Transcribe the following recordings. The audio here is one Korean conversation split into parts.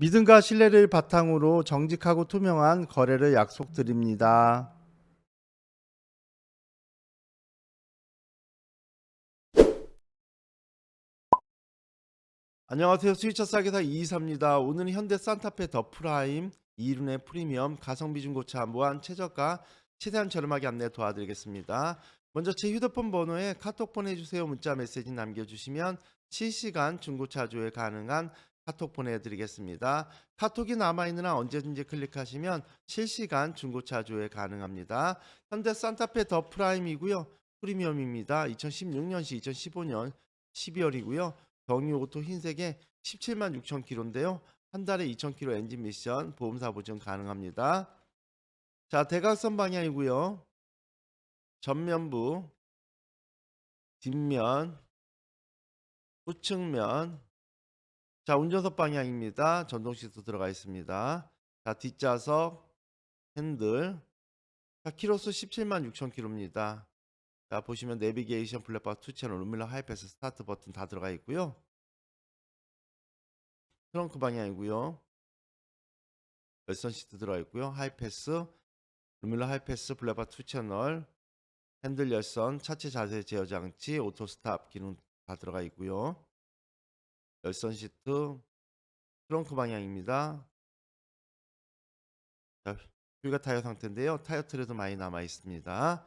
믿음과 신뢰를 바탕으로 정직하고 투명한 거래를 약속드립니다. 안녕하세요. 스위처 싸게사 이이사입니다. 오늘은 현대 산타페 더 프라임 2륜의 프리미엄 가성비 중고차 무한 최저가 최대한 저렴하게 안내 도와드리겠습니다. 먼저 제 휴대폰 번호에 카톡 보내주세요 문자 메시지 남겨주시면 실시간 중고차 조회 가능한 카톡 보내드리겠습니다. 카톡이 남아있는 한 언제든지 클릭하시면 실시간 중고차 조회 가능합니다. 현대 산타페 더 프라임이고요. 프리미엄입니다. 2016년 시 2015년 12월이고요. 경유 오토 흰색에 17만 6천 킬로인데요. 한 달에 2천 킬로 엔진 미션 보험사 보증 가능합니다. 자 대각선 방향이고요. 전면부, 뒷면, 우측면. 자 운전석 방향입니다. 전동 시트 들어가 있습니다. 자 뒷좌석, 핸들. 자 키로수 17만 6천 킬로입니다. 자 보시면 내비게이션 블랙박스 투 채널 루밀러 하이패스 스타트 버튼 다 들어가 있고요. 트렁크 방향이고요. 열선 시트 들어가 있고요. 하이패스 루밀러 하이패스 블랙박스 투 채널 핸들 열선 차체 자세 제어 장치 오토 스탑 기능 다 들어가 있고요. 열선 시트 트렁크 방향입니다. 자, 휠과 타이어 상태인데요. 타이어 트레도 많이 남아 있습니다.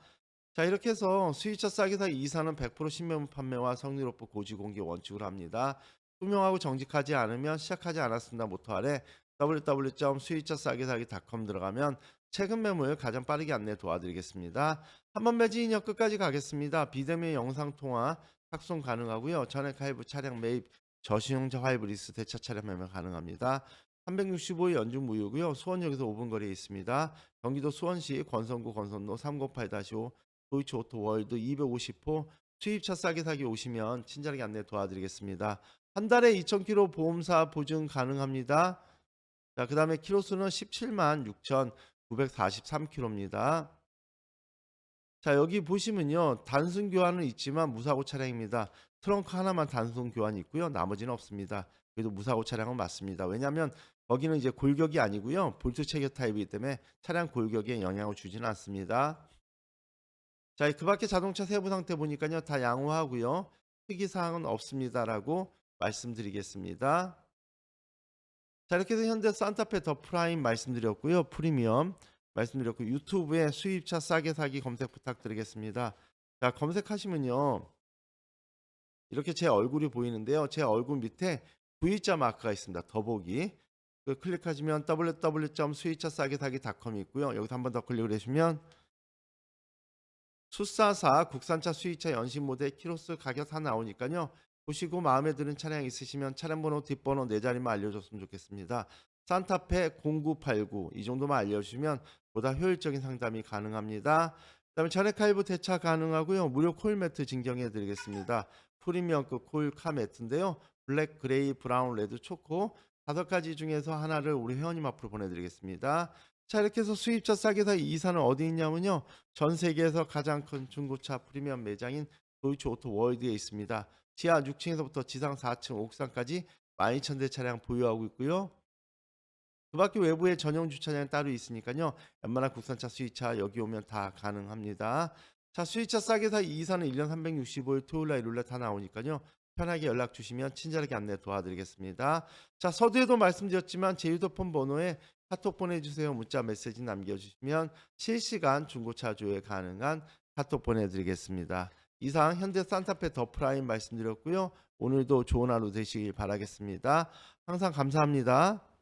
자 이렇게 해서 수입차 싸게사 이사는 100% 신명 판매와 성능 높은 고지 공개 원칙으로 합니다. 투명하고 정직하지 않으면 시작하지 않았습니다. 모토 아래 www.수입차싸게사기.com 들어가면 최근 매물 가장 빠르게 안내 도와드리겠습니다. 한번 매진 이력 끝까지 가겠습니다. 비대면 영상 통화 탁송 가능하고요. 전액 할부 차량 매입 저수용차 하이브리스 대차 차량 매매 가능합니다. 365일 연중 무휴고요. 수원역에서 5분 거리에 있습니다. 경기도 수원시 권선구 권선로 308-5 도이치 오토 월드 250호 수입차 싸게 사기 오시면 친절하게 안내 도와드리겠습니다. 한 달에 2,000km 보험사 보증 가능합니다. 자, 그 다음에 키로수는 17만 6,943km입니다. 자, 여기 보시면요. 단순 교환은 있지만 무사고 차량입니다. 트렁크 하나만 단순 교환이 있고요. 나머지는 없습니다. 그래도 무사고 차량은 맞습니다. 왜냐하면 거기는 이제 골격이 아니고요. 볼트 체결 타입이기 때문에 차량 골격에 영향을 주지는 않습니다. 자, 그 밖에 자동차 세부 상태 보니까요. 다 양호하고요. 특이 사항은 없습니다라고 말씀드리겠습니다. 자, 이렇게 해서 현대 산타페 더 프라임 말씀드렸고요. 프리미엄 말씀드렸고 유튜브에 수입차 싸게 사기 검색 부탁드리겠습니다. 자, 검색하시면요. 이렇게 제 얼굴이 보이는데요. 제 얼굴 밑에 V자 마크가 있습니다. 더보기. 그 클릭하시면 www.수입차 싸게 사기.com이 있고요. 여기서 한 번 더 클릭을 해주시면 수사사 국산차 수입차 연식 모델 키로수 가격 다 나오니까요. 보시고 마음에 드는 차량 있으시면 차량 번호 뒷번호 네 자리만 알려줬으면 좋겠습니다. 산타페 0989 이 정도만 알려주시면 보다 효율적인 상담이 가능합니다. 그다음에 할부 대차 가능하고요. 무료 코일 매트 증정해 드리겠습니다. 프리미엄급 코일 카 매트인데요. 블랙, 그레이, 브라운, 레드, 초코 다섯 가지 중에서 하나를 우리 회원님 앞으로 보내드리겠습니다. 자 이렇게 해서 수입차 싸게 사 이사는 어디 있냐면요. 전 세계에서 가장 큰 중고차 프리미엄 매장인 도이치 오토 월드에 있습니다. 지하 6층에서부터 지상 4층, 옥상까지 12,000대 차량 보유하고 있고요. 그 밖에 외부에 전용 주차장이 따로 있으니까요. 웬만한 국산차 수입차 여기 오면 다 가능합니다. 자 수입차 싸게 사 이사는 1년 365일 토요일날 일요일날 다 나오니까요. 편하게 연락 주시면 친절하게 안내 도와드리겠습니다. 자 서두에도 말씀드렸지만 제 휴대폰 번호에 카톡 보내주세요. 문자 메시지 남겨주시면 실시간 중고차 조회 가능한 카톡 보내드리겠습니다. 이상 현대 산타페 더 프라임 말씀드렸고요. 오늘도 좋은 하루 되시길 바라겠습니다. 항상 감사합니다.